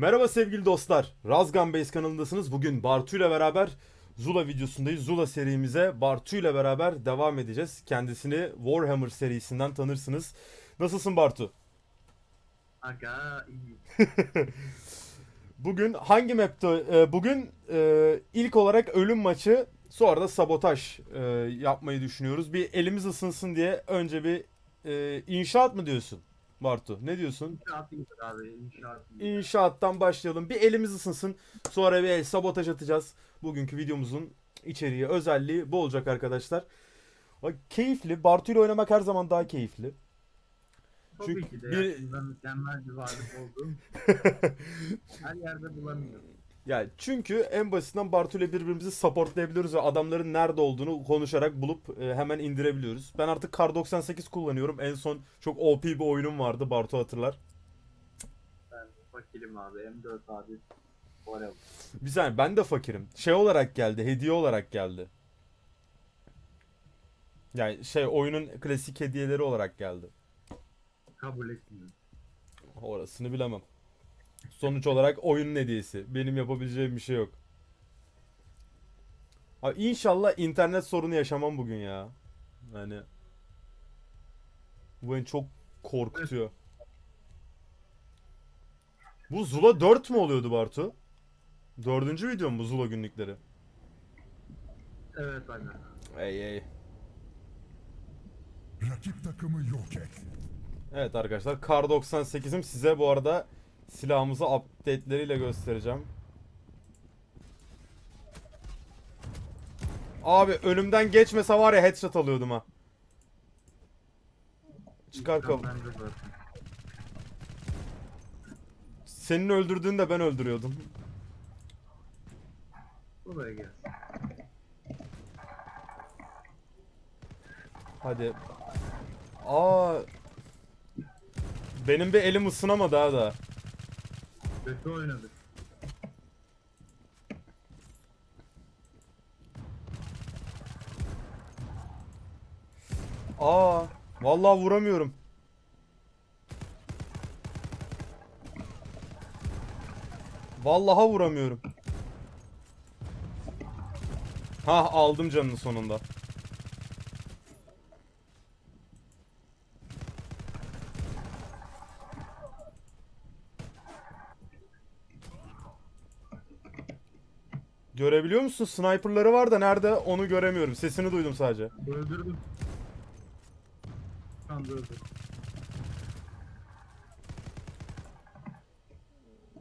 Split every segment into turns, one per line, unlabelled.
Merhaba sevgili dostlar. Razgan Base kanalındasınız. Bugün Bartu ile beraber Zula videosundayız. Zula serimize Bartu ile beraber devam edeceğiz. Kendisini Warhammer serisinden tanırsınız. Nasılsın Bartu?
Aga iyi.
Bugün hangi map'te? e, Bugün e, ilk olarak ölüm maçı sonra da sabotaj e, yapmayı düşünüyoruz. Bir elimiz ısınsın diye önce bir inşaat mı diyorsun Bartu? Ne diyorsun?
İnşaat abi inşaat.
İnşaattan başlayalım. Bir elimiz ısınsın. Sonra bir el sabotaj atacağız. Bugünkü videomuzun içeriği, özelliği bu olacak arkadaşlar. Bak, keyifli. Bartu ile oynamak her zaman daha keyifli.
Tabii
çünkü
ki de
bir-
yaşından mükemmel bir varlık olduğum her yerde bulamıyorum.
Ya çünkü en basitinden Bartu ile birbirimizi supportlayabiliyoruz ve adamların nerede olduğunu konuşarak bulup e, hemen indirebiliyoruz. Ben artık Kar 98 kullanıyorum. En son çok OP bir oyunum vardı. Bartu hatırlar.
Ben fakirim abi M4 abi. Forever.
Bir saniye ben de fakirim. Şey olarak geldi, hediye olarak geldi. Yani şey oyunun klasik hediyeleri olarak geldi.
Kabul etmiyorum.
Orasını bilemem. Sonuç olarak oyunun hediyesi. Benim yapabileceğim bir şey yok. Abi inşallah internet sorunu yaşamam bugün ya. Yani bu beni çok korkutuyor. Bu Zula 4 mü oluyordu Bartu? Dördüncü video mu bu Zula günlükleri?
Evet aga.
Ey ey.
Rakip takımı yok et.
Evet arkadaşlar Kar 98'im size bu arada silahımızı update'leriyle göstereceğim. Abi önümden geçmese var ya headshot alıyordum ha. Çıkar
zaten.
Senin öldürdüğünü de ben öldürüyordum.
Buraya gel.
Hadi. Aa. Benim bir elim ısınamadı ha da.
Kötü oynadık.
Aa. Vallahi vuramıyorum. Vallahi vuramıyorum. Ha aldım canını sonunda. Görebiliyor musun? Sniper'ları var da nerede onu göremiyorum. Sesini duydum sadece.
Öldürdüm. Şu anda öldürdüm.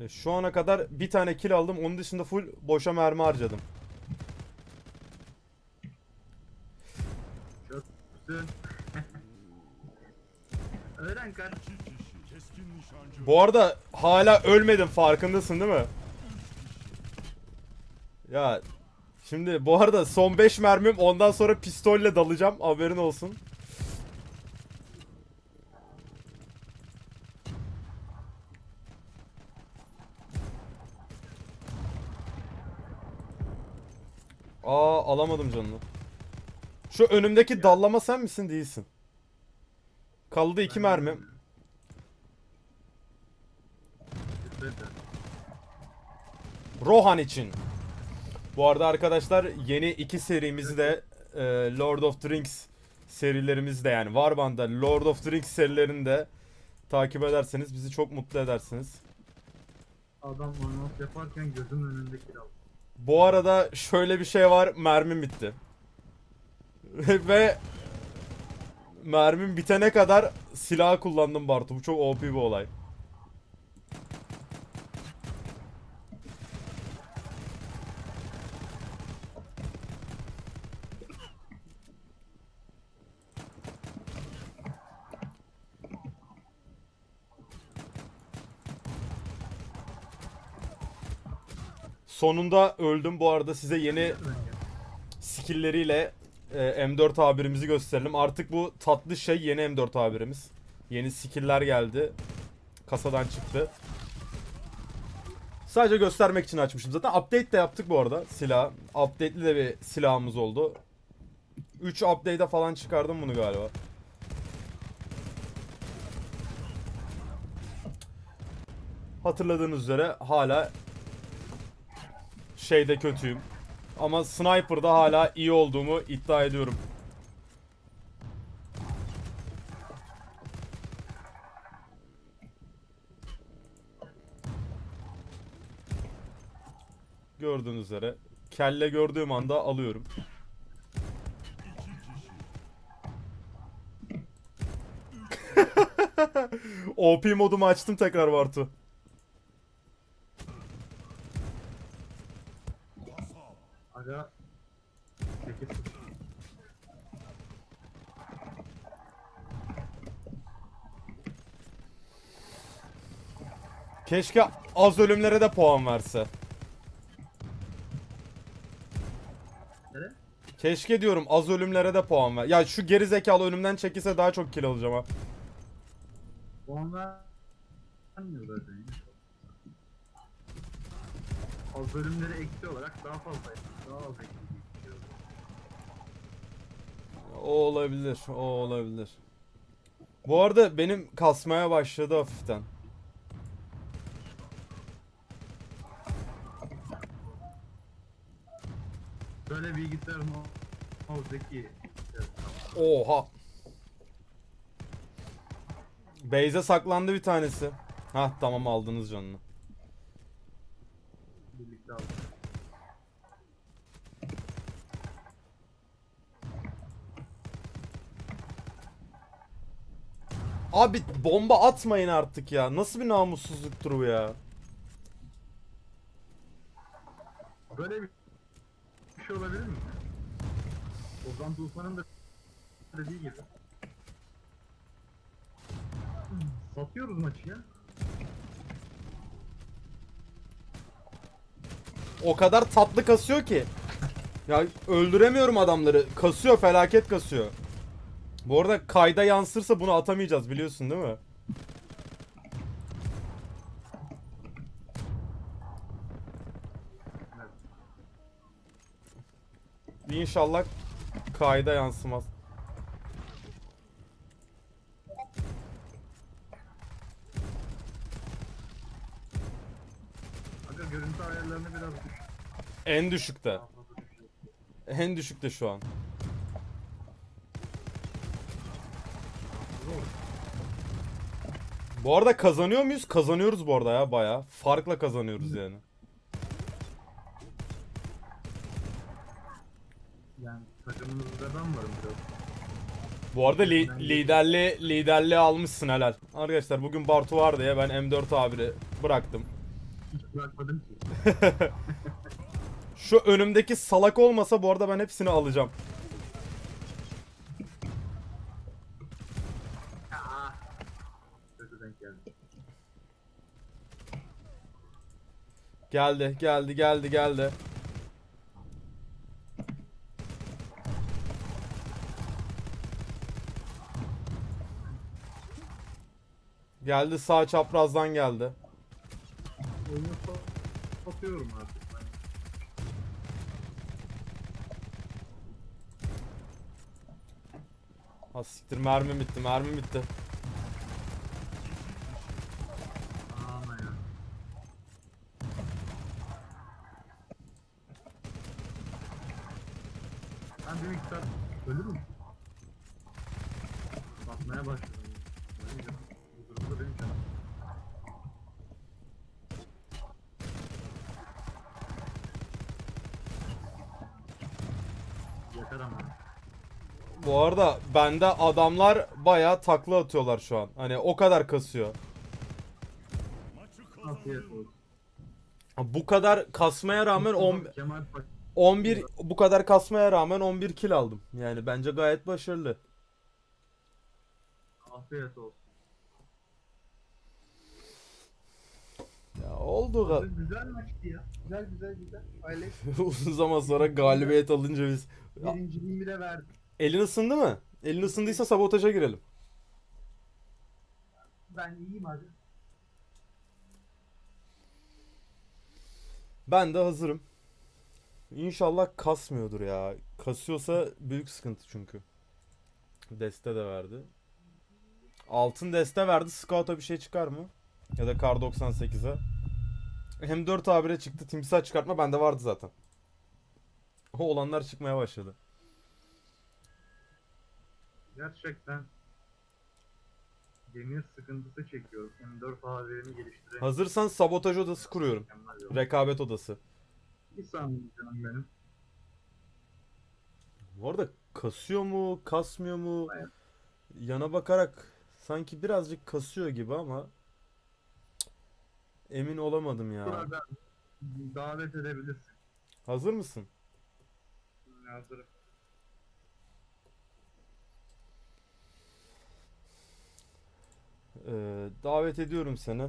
E, Şu ana kadar bir tane kill aldım. Onun dışında full boşa mermi harcadım.
Güzel. Öğren
nişancı.
Bu arada hala ölmedim farkındasın değil mi? Ya şimdi bu arada son 5 mermim ondan sonra pistolle dalacağım haberin olsun. Aa alamadım canını. Şu önümdeki dallama sen misin değilsin. Kaldı iki mermim.
Güzel.
Rohan için. Bu arada arkadaşlar yeni iki serimizi de e, Lord of the Rings serilerimiz de yani Warband'da Lord of the Rings serilerini de takip ederseniz bizi çok mutlu edersiniz.
Adam anons yaparken gözümün önünde kiral.
Bu arada şöyle bir şey var mermim bitti. Ve mermim bitene kadar silah kullandım Bartu. Bu çok OP bir olay. Sonunda öldüm bu arada size yeni skill'leriyle e, M4 tabirimizi gösterelim. Artık bu tatlı şey yeni M4 tabirimiz. Yeni skill'ler geldi. Kasadan çıktı. Sadece göstermek için açmışım. Zaten update de yaptık bu arada silah. Update'li de bir silahımız oldu. 3 update'e falan çıkardım bunu galiba. hatırladığınız üzere hala şeyde kötüyüm. Ama sniper'da hala iyi olduğumu iddia ediyorum. Gördüğünüz üzere kelle gördüğüm anda alıyorum. OP modumu açtım tekrar Bartu.
Aga. Peki.
Keşke az ölümlere de puan verse.
Nere?
Keşke diyorum az ölümlere de puan ver. Ya şu geri zekalı önümden çekilse daha çok kill alacağım ha.
Onlar vermiyor zaten. O bölümleri eksi olarak daha fazla daha az geçiyor.
O olabilir, o olabilir. Bu arada benim kasmaya başladı hafiften.
Böyle bilgisayar mı zeki.
Oha. Beyze saklandı bir tanesi. Hah tamam aldınız canını.
Birlikte aldık.
Abi bomba atmayın artık ya. Nasıl bir namussuzluktur bu ya?
Böyle bir bir şey olabilir mi? Tufan'ın da dediği gibi. Satıyoruz maçı ya.
O kadar tatlı kasıyor ki. Ya öldüremiyorum adamları. Kasıyor felaket kasıyor. Bu arada kayda yansırsa bunu atamayacağız biliyorsun değil mi? İnşallah kayda yansımaz.
Aga görüntü ayarlarını biraz düş.
En düşükte. En düşükte şu an. Bu arada kazanıyor muyuz? Kazanıyoruz bu arada ya baya. Farkla kazanıyoruz yani.
Yani takımımızda ben varım biraz.
Bu arada li- liderliği, liderliği almışsın helal. Arkadaşlar bugün Bartu var diye ben M4 abiri bıraktım.
Hiç bırakmadım ki.
Şu önümdeki salak olmasa bu arada ben hepsini alacağım.
Aa. Kötü denk geldi.
Geldi, geldi, geldi, geldi. Geldi sağ çaprazdan geldi.
Oyunu sa- satıyorum artık.
Ha siktir mermi bitti, mermi bitti.
Ama ya. Ben bir miktar ölür müyüm? Batmaya başladım. Ölmeyeceğim. Bu durumda benim canım. Yakar ama.
Bu arada bende adamlar baya takla atıyorlar şu an. Hani o kadar kasıyor. Bu kadar kasmaya rağmen 10
Kemal Paşa
11 bu kadar kasmaya rağmen 11 kill aldım. Yani bence gayet başarılı.
afiyet olsun.
Ya oldu ga-
Güzel maçtı ya. Güzel güzel güzel. Aile
uzun zaman sonra galibiyet alınca biz.
Birinciliğimi de verdim.
elin ısındı mı? Elin ısındıysa sabotaja girelim.
Ben iyiyim abi.
Ben de hazırım. İnşallah kasmıyordur ya. Kasıyorsa büyük sıkıntı çünkü. Deste de verdi. Altın deste verdi. Scout'a bir şey çıkar mı? Ya da Kar 98'e. Hem 4 A1'e çıktı. Timsah çıkartma bende vardı zaten. O olanlar çıkmaya başladı.
Gerçekten demir sıkıntısı çekiyorum. M4 AVM'i geliştirelim.
Hazırsan sabotaj odası kuruyorum. Rekabet odası.
Bir saniye canım benim.
Bu arada kasıyor mu, kasmıyor mu?
Hayır.
Yana bakarak sanki birazcık kasıyor gibi ama cık, emin olamadım ya.
Burada davet edebilirsin.
Hazır mısın?
Hazırım.
Ee, davet ediyorum seni.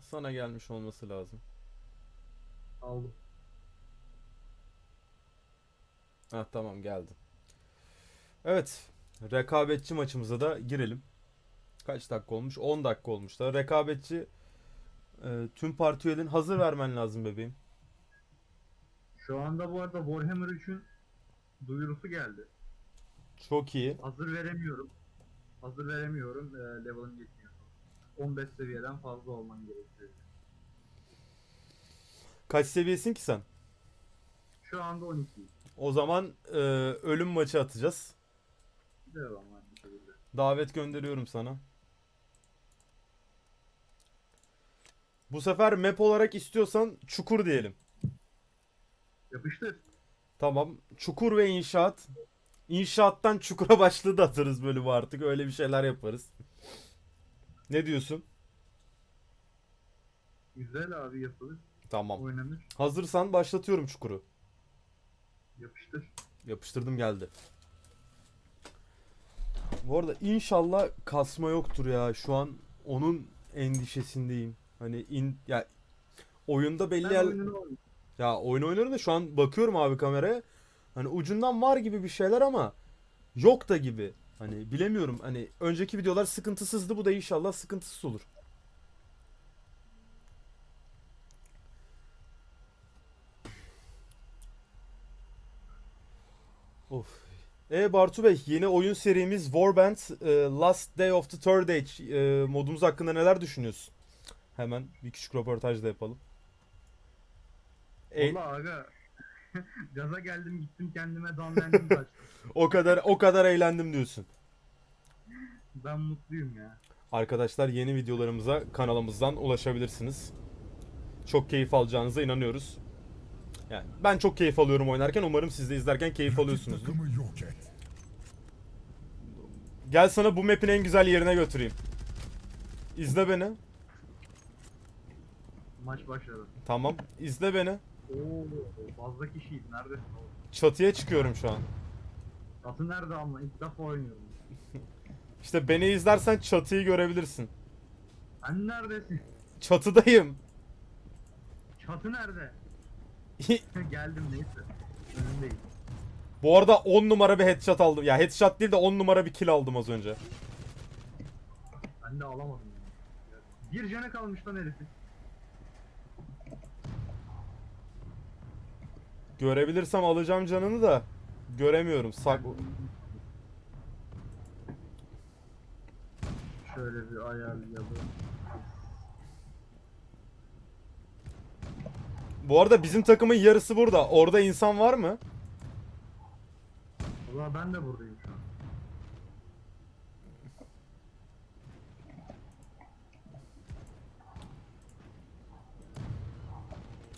Sana gelmiş olması lazım.
Aldım.
Ha tamam geldi. Evet. Rekabetçi maçımıza da girelim. Kaç dakika olmuş? 10 dakika olmuş da. Rekabetçi e, tüm parti üyelerin hazır vermen lazım bebeğim.
Şu anda bu arada Warhammer 3'ün duyurusu geldi.
Çok iyi.
Hazır veremiyorum. Hazır veremiyorum. Ee, level'ın yetmiyor. 15 seviyeden fazla olman gerekiyor.
Kaç seviyesin ki sen?
Şu anda 12.
O zaman e, ölüm maçı atacağız.
Devam aynı şekilde.
Davet gönderiyorum sana. Bu sefer map olarak istiyorsan çukur diyelim.
Yapıştır.
Tamam. Çukur ve inşaat. İnşaattan çukura başlığı da atarız bölümü artık. Öyle bir şeyler yaparız. Ne diyorsun?
Güzel abi yapılır.
Tamam.
Oynanır.
Hazırsan başlatıyorum çukuru.
Yapıştır.
Yapıştırdım geldi. Bu arada inşallah kasma yoktur ya. Şu an onun endişesindeyim. Hani in ya oyunda belli
Ben
yer...
oynayayım.
Ya oyun oynarım da şu an bakıyorum abi kameraya. Hani ucundan var gibi bir şeyler ama yok da gibi. Hani bilemiyorum. Hani önceki videolar sıkıntısızdı. Bu da inşallah sıkıntısız olur. Of. E Bartu Bey yeni oyun serimiz Warband e, Last Day of the Third Age e, modumuz hakkında neler düşünüyorsun? Hemen bir küçük röportaj da yapalım. E-
Valla. Gaza geldim gittim kendime damlendim kaçtım.
O kadar o kadar eğlendim diyorsun.
Ben mutluyum ya.
Arkadaşlar yeni videolarımıza kanalımızdan ulaşabilirsiniz. Çok keyif alacağınıza inanıyoruz. Yani ben çok keyif alıyorum oynarken. Umarım siz de izlerken keyif
et.
Gel sana bu map'in en güzel yerine götüreyim. İzle beni.
Maç başladı.
Tamam. İzle beni.
Oo, fazla kişiyiz. Neredesin oğlum?
Çatıya çıkıyorum şu an.
Atı nerede ama? İlk defa oynuyorum.
İşte beni izlersen çatıyı görebilirsin.
Sen neredesin?
Çatıdayım.
Çatı nerede? Geldim neyse. Önündeyim.
Bu arada 10 numara bir headshot aldım. Ya headshot değil de 10 numara bir kill aldım az önce.
Ben de alamadım. Bir canı kalmış lan herifin.
Görebilirsem alacağım canını da göremiyorum. Sak
Şöyle bir ayarlayalım.
Bu arada bizim takımın yarısı burada. Orada insan var mı?
Valla ben de buradayım şu an.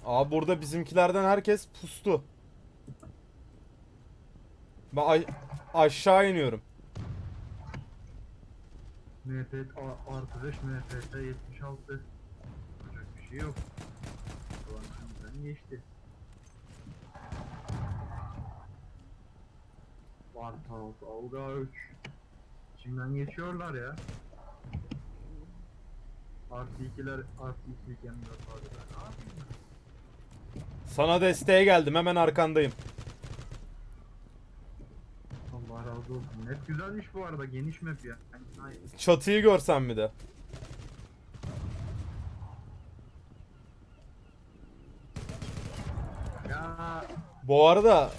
Aa burada bizimkilerden herkes pustu. Ben aşağı iniyorum.
A- artı 5 MFT 76. Yapacak bir şey yok. Şimdiden geçti. Barthouse, Olga 3. Şimdiden geçiyorlar ya. Artı 2'ler, artı 2 iken biraz fazla. Ne yapayım ben?
Sana desteğe geldim. Hemen arkandayım.
Allah razı olsun. Map güzelmiş bu arada. Geniş map ya. Yani.
Çatıyı görsen bir de.
Ya
Bu arada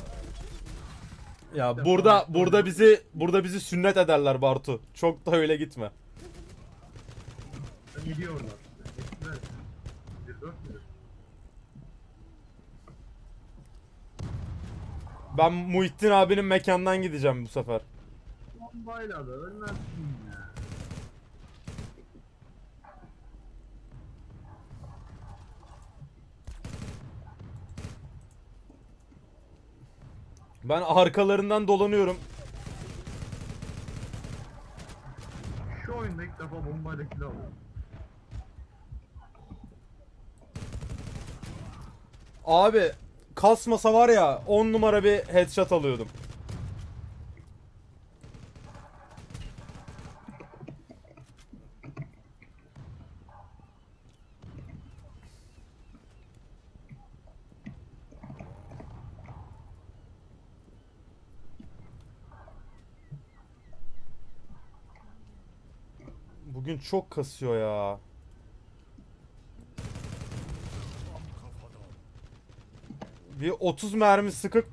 Ya burada burada bizi burada bizi sünnet ederler Bartu. Çok da öyle gitme.
Gidiyorlar. Gittiler.
Ben Muhittin abinin mekandan gideceğim bu sefer.
Bombayla da ölmezsin ya.
Ben arkalarından dolanıyorum.
Şu oyunda ilk defa bombayla kill aldım.
Abi kasmasa var ya 10 numara bir headshot alıyordum. Bugün çok kasıyor ya. Bir 30 mermi sıkıp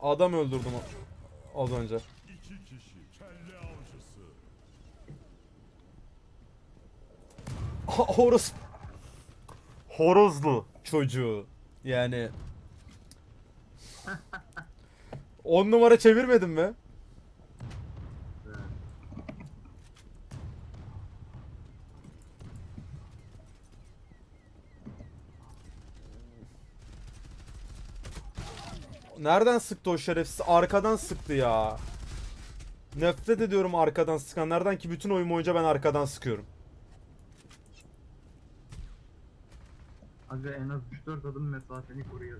adam öldürdüm az önce. Horoz Horozlu çocuğu. Yani 10 numara çevirmedin mi?
Evet.
Nereden sıktı o şerefsiz? Arkadan sıktı ya. Nefret ediyorum arkadan sıkanlardan ki bütün oyun boyunca ben arkadan sıkıyorum.
Aga en az 3-4 adım mesafeni koruyor.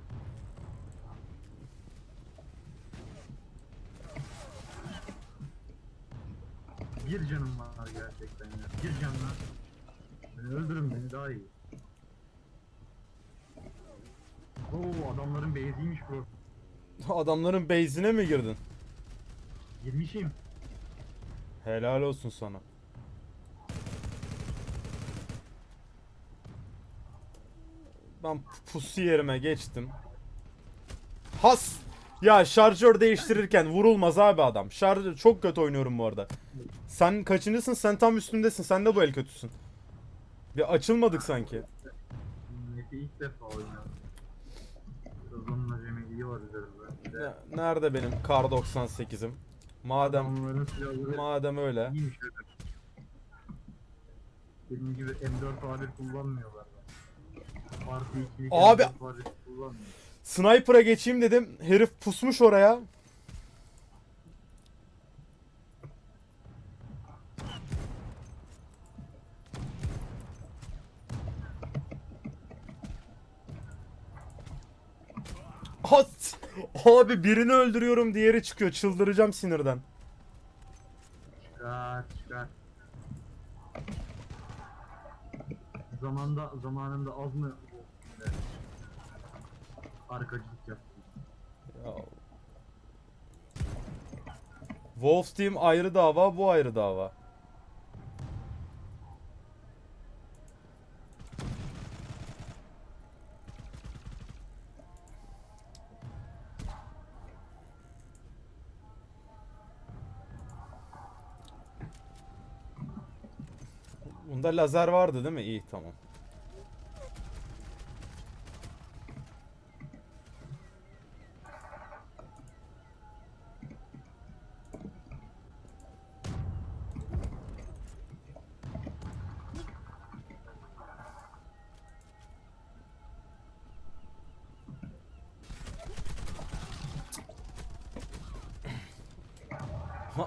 Bir canım var gerçekten ya. Bir canla. Beni öldürün beni daha iyi. Oo adamların base'iymiş bu.
Adamların base'ine mi girdin?
Girmişim.
Helal olsun sana. Ben pusu yerime geçtim. Has! Ya şarjör değiştirirken vurulmaz abi adam. Şarjör çok kötü oynuyorum bu arada. Sen kaçıncısın? Sen tam üstündesin. Sen de bu el kötüsün. Bir açılmadık sanki.
İlk defa oynuyorum. Sezonun acemiliği var üzerimde.
Ne- Nerede benim kar 98'im? Madem
silahları
madem öyle.
iyiymiş öyle. Benim gibi M4 A1 kullanmıyorlar. Artı 2'lik
Abi-
M4 A1 kullanmıyor.
Sniper'a geçeyim dedim. Herif pusmuş oraya. Hat! Abi birini öldürüyorum diğeri çıkıyor. Çıldıracağım sinirden.
Çıkar çıkar. Zamanda zamanında az mı arkacılık yaptım.
Ya. Wolf Team ayrı dava, bu ayrı dava. Bunda lazer vardı değil mi? İyi tamam.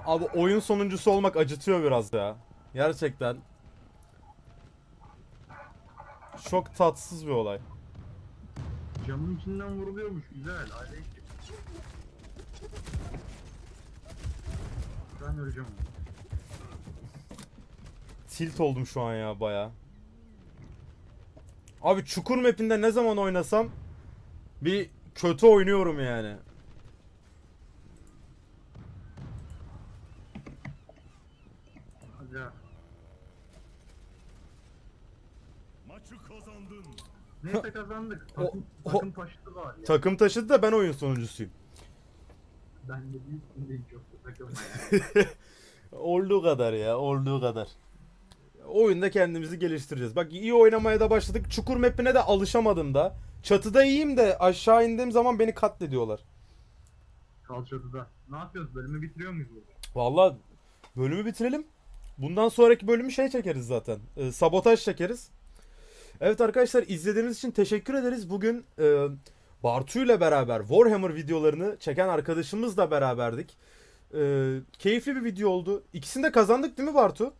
Abi oyun sonuncusu olmak acıtıyor biraz ya. Gerçekten. Çok tatsız bir olay.
Camın içinden vuruluyormuş güzel. Aile işi. Ben öleceğim.
Tilt oldum şu an ya baya. Abi çukur mapinde ne zaman oynasam bir kötü oynuyorum yani.
Aga.
Maçı
Neyse kazandık.
O-
Takım,
o-
takım taşıdı var ya.
Takım taşıdı da ben oyun sonuncusuyum.
Ben de bir üstündeyim çok da takılma ya.
Olduğu kadar ya, olduğu kadar. Oyunda kendimizi geliştireceğiz. Bak iyi oynamaya da başladık. Çukur map'ine de alışamadım da. Çatıda iyiyim de aşağı indiğim zaman beni katlediyorlar.
Kal çatıda. Ne yapıyoruz? Bölümü bitiriyor muyuz burada?
Vallahi bölümü bitirelim. Bundan sonraki bölümü şey çekeriz zaten. Ee, sabotaj çekeriz. Evet arkadaşlar izlediğiniz için teşekkür ederiz. Bugün e, Bartu ile beraber Warhammer videolarını çeken arkadaşımızla beraberdik. E, keyifli bir video oldu. İkisini de kazandık değil mi Bartu?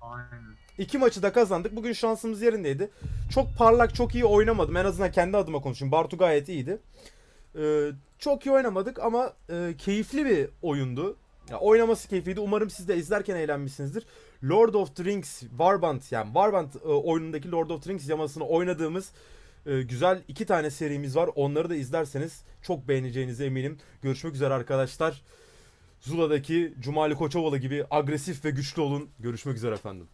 Aynen.
İki maçı da kazandık. Bugün şansımız yerindeydi. Çok parlak, çok iyi oynamadım. En azından kendi adıma konuşayım. Bartu gayet iyiydi. Ee, çok iyi oynamadık ama e, keyifli bir oyundu. Ya, oynaması keyifliydi. Umarım siz de izlerken eğlenmişsinizdir. Lord of the Rings Warband yani Warband e, oyunundaki Lord of the Rings yamasını oynadığımız e, güzel iki tane serimiz var. Onları da izlerseniz çok beğeneceğinize eminim. Görüşmek üzere arkadaşlar. Zula'daki Cumali Koçovalı gibi agresif ve güçlü olun. Görüşmek üzere efendim.